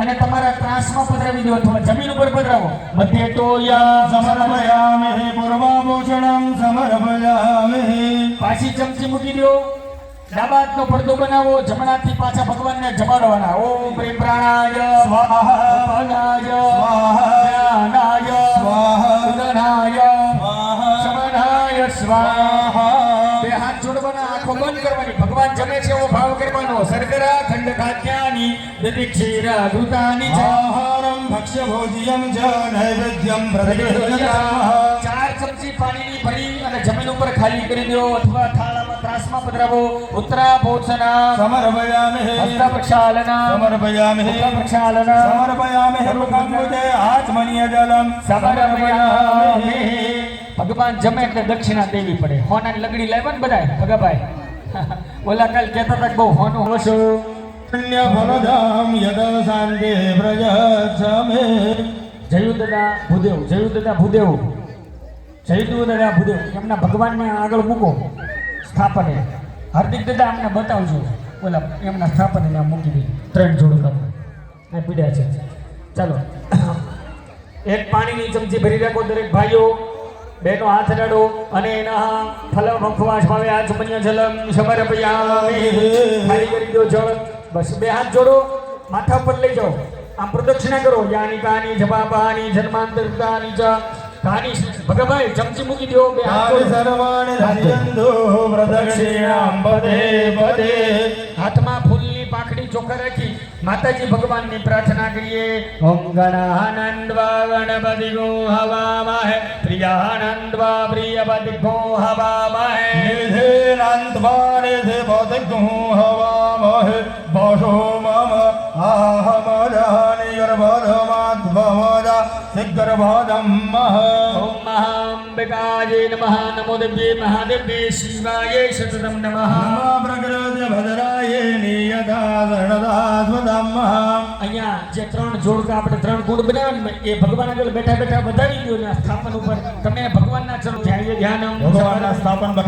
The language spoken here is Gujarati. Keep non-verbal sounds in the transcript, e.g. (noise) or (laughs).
અને તમારા ત્રાસમાં પધરાવી દો અથવા જમીન ઉપર પધરાવો મધ્ય ટોયા સમર્પયામિ પૂર્વાભૂષણમ સમર્પયામિ પાછી ચમચી મૂકી દો ડાબા પડદો બનાવો જમણાથી પાછા ભગવાનને જમાડવાના ઓમ પ્રેમ પ્રાણાય સ્વાહા સ્વાહા બે હાથ જોડવાના આંખો બંધ કરવાની. ભગવાન જમે છે એવો ભાવ કરવાનો. સરગરા ખંડ ખાદ્યાની દધી ક્ષીરા ઘૃતાની ચ. આહારમ ભક્ષ્ય ભોજ્યમ ચ નૈવેદ્યમ ચાર ચમચી પાણીની ભરી અને જમીન ઉપર ખાલી કરી દો અથવા થાળામાં ત્રાસમાં પધરાવો. ઉત્તરા ભોજના સમર્પયામિ. હસ્ત પ્રક્ષાલના સમર્પયામિ. મુખ પ્રક્ષાલના સમર્પયામિ. મુખંબુજે આચમનીય જલમ સમર્પયામિ. ભગવાન જમે એટલે દક્ષિણા દેવી પડે. હોનાની લગડી લાવ્યો ને બધાય? ભગાભાઈ. (laughs) ઓલા કાલ કહેતા હતા બહુ હોનું હોશો. પુણ્ય ફલધામ યદ શાંતિ વ્રજ સમે જયુ દાદા ભૂદેવ જયુ દાદા ભૂદેવ. જયુ દાદા ભૂદેવ. એમના ભગવાનને આગળ મૂકો. સ્થાપને. હાર્દિક દાદા અમને બતાવજો. ઓલા એમના સ્થાપને આમ મૂકી દે. ત્રણ જોડકા. આ પીડ્યા છે. ચાલો. એક પાણીની ચમચી ભરી રાખો દરેક ભાઈઓ. બેનો હાથ રડો અને એના ફલ મખવાસ ભાવે આચમન્ય જલમ. સમર્પયામિ ખાલી કરી દો જળ. બસ બે હાથ જોડો. માથા પર લઈ જાઓ. આમ પ્રદક્ષિણા કરો. યાની કાની જપાપાની જન્માંતરતાની ચ કાની ભગભાઈ ચમચી મૂકી દો બે હાથ સર્વાણ ધર્યન્તો પ્રદક્ષિણામ પદે પદે. હાથમાં ચોખ્ખા રાખી માતાજી ભગવાનની પ્રાર્થના કરીએ. ઓમ ગણાનંદ ગણપતિ ગો હવામહે પ્રિયાનંદવા પ્રિયપતિ ગો હવામહે નિધેનાંતવાને ધે ભૌતિકું હવામહે બોષો મમ આહમજાનિ ગર્ભધમાદ્ભમજા સિગર્ભદમ મહ ઓમ મહાંબિકાય નમઃ. નમો દેવ્યે મહાદેવ્યે શિવાય સતતમ નમઃ. નિયતા શરણદાસ્વદમ અહીંયા જે ત્રણ જોડકા આપણે ત્રણ ગુણ બનાવ્યા ને એ ભગવાન આગળ બેઠા બેઠા વધારી ગયો ને સ્થાપન ઉપર. તમે ભગવાનના ચલો ધ્યાન ભગવાનના સ્થાપન